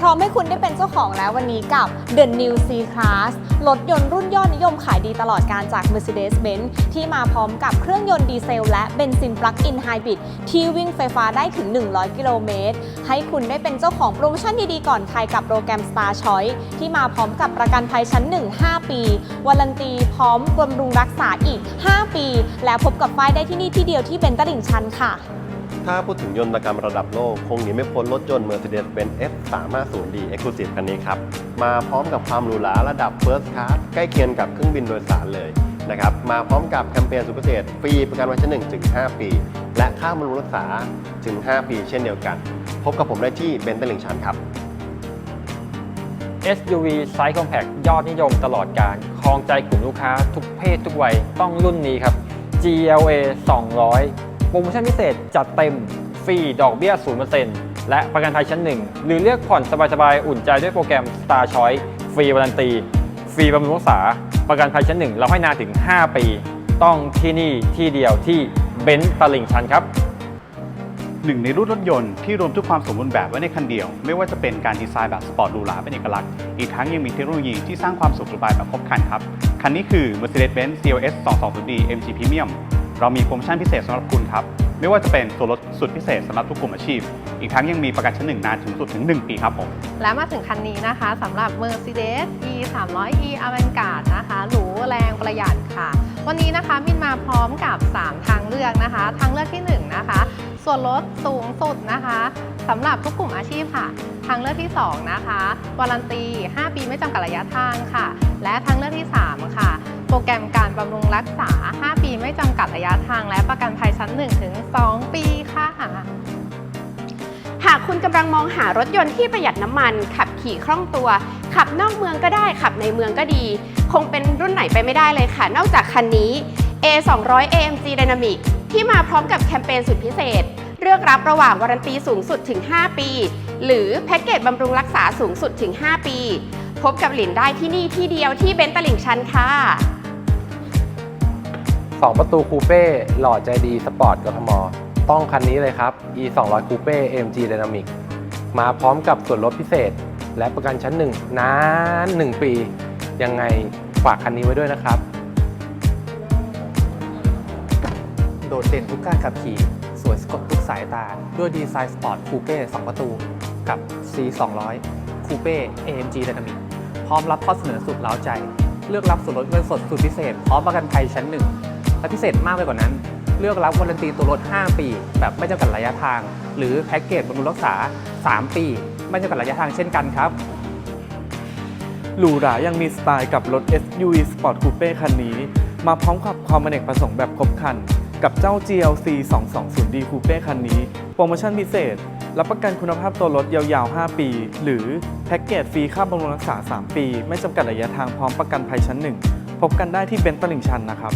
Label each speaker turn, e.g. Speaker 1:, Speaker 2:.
Speaker 1: พร้อมให้คุณได้เป็นเจ้าของแล้ววันนี้กับ The New C Class รถยนต์รุ่นยอดนิยมขายดีตลอดการจาก Mercedes-Benz ที่มาพร้อมกับเครื่องยนต์ดีเซล และเบนซินปลั๊กอินไฮบริดที่วิ่งไฟฟ้าได้ถึง 100 กิโลเมตร ให้คุณได้เป็นเจ้าของโปรโมชั่นดีๆก่อนใครกับโปรแกรม Star Choice ที่มาพร้อมกับประกันภัยชั้น 1 5 ปีวารันตีพร้อมบำรุงรักษาอีก 5 ปี และพบกับฝ้ายได้ที่นี่ที่เดียวที่เบนตลิ่งชันค่ะ
Speaker 2: ถ้าพูดถึงยนตกรรมระดับโลก คงหนีไม่พ้นรถยนต์ Mercedes-Benz F350D Exclusive คันนี้ครับ มาพร้อมกับความหรูหราระดับ First Class ใกล้เคียงกับเครื่องบินโดยสารเลยนะครับมาพร้อมกับแคมเปญสุดพิเศษฟรีประกันภัยชั้น1ถึง 5 ปี และค่าบำรุงรักษาถึง 5 ปีเช่นเดียวกัน พบกับผมได้ที่เบนซ์ตลิ่งชันครับ
Speaker 3: SUV ไซส์ Compact ยอดนิยมตลอดการครองใจกลุ่มลูกค้าทุกเพศทุกวัยต้องรุ่นนี้ครับ GLA 200 โปรโมชั่นพิเศษจัดเต็ม ฟรีดอกเบี้ย 0%และประกันภัยชั้น 1 หรือเลือกผ่อนสบายๆ อุ่นใจด้วยโปรแกรม Star Choice ฟรีวารันตี ฟรีบำรุงรักษา ประกันภัยชั้น 1 เราให้นานถึง 5 ปี ต้องที่นี่ที่เดียวที่เบนซ์ตลิ่งชันครับ
Speaker 4: หนึ่งในรุ่นรถยนต์ที่รวมทุกความสมบูรณ์แบบไว้ในคันเดียว ไม่ว่าจะเป็นการดีไซน์แบบสปอร์ตหรูหราเป็นเอกลักษณ์ อีกทั้งยังมีเทคโนโลยีที่สร้างความสุขสบายแบบครบครันครับ คันนี้คือ Mercedes-Benz CLS 220D MG Premium เรามีโปรโมชั่นพิเศษสำหรับคุณครับ ไม่ว่าจะเป็นส่วนลดสุดพิเศษสำหรับทุกกลุ่มอาชีพ อีกทั้งยังมีประกันชั้นหนึ่งนานถึงสุดถึง 1 ปีครับผม
Speaker 5: และมาถึงคันนี้นะคะสำหรับ Mercedes E 3 0 0 E Avantgarde นะคะหรูแรงประหยัดค่ะ วันนี้นะคะมินมาพร้อมกับ 3 ทางเลือกนะคะ ทางเลือกที่ 1 นะคะ ส่วนลดสูงสุดนะคะสำหรับทุกกลุ่มอาชีพค่ะ ทางเลือกที่ 2 นะคะวารันตี 5 ปีไม่จำกัดระยะทางค่ะ และทางเลือกที่ 3 ค่ะ โปรแกรมการบำรุงรักษา 5 ปีไม่จำกัดระยะทางและประกันภัยชั้น 1 ถึง 2 ปีค่ะ
Speaker 6: หากคุณกำลังมองหารถยนต์ที่ประหยัดน้ำมัน ขับขี่คล่องตัว ขับนอกเมืองก็ได้ ขับในเมืองก็ดี คงเป็นรุ่นไหนไปไม่ได้เลยค่ะ นอกจากคันนี้ A 2 0 0 AMG Dynamic ที่มาพร้อมกับแคมเปญสุดพิเศษ เลือกรับระหว่างวารันตีสูงสุดถึง 5 ปี หรือแพ็กเกจบำรุงรักษาสูงสุดถึง 5 ปี พบกับหลินได้ที่นี่ที่เดียวที่เบนตลิ่งชันค่ะ
Speaker 7: 2 ประตูคูเป้หล่อใจดีสปอร์ตกทม ต้องคันนี้เลยครับ e 2 0 0คูเป้ AMG Dynamic มาพร้อมกับส่วนลดพิเศษ และประกันชั้นหนึ่งนาน 1 ปี ยังไงฝากคันนี้ไว้ด้วยนะครับ
Speaker 8: โดดเด่นทุกการขับขี่ สวยสะกดทุกสายตา ด้วยดีไซน์สปอร์ตคูเป้2ประตู กับ C 2 0 0คูเป้ AMG Dynamic พร้อมรับข้อเสนอสุดเล้าใจ เลือกรับส่วนลดเงินสดสุดพิเศษ พร้อมประกันภัยชั้นหนึ่ง และพิเศษมากไปกว่านั้น เลือกรับวารันตีตัวรถ 5 ปี แบบไม่จำกัดระยะทาง หรือแพ็กเกจบำรุงรักษา 3 ปี ไม่จำกัดระยะทางเช่นกันครับ
Speaker 9: หรูหรายังมีสไตล์กับรถ SUV Sport Coupe คันนี้ มาพร้อมกับความอเนกประสงค์แบบครบคัน กับเจ้า GLC 220D Coupe คันนี้ โปรโมชั่นพิเศษ รับประกันคุณภาพตัวรถยาวๆ 5 ปี หรือแพ็กเกจฟรีค่าบำรุงรักษา 3 ปี ไม่จำกัดระยะทางพร้อมประกันภัยชั้น 1 พบกันได้ที่เบนซ์ตลิ่งชันนะครับ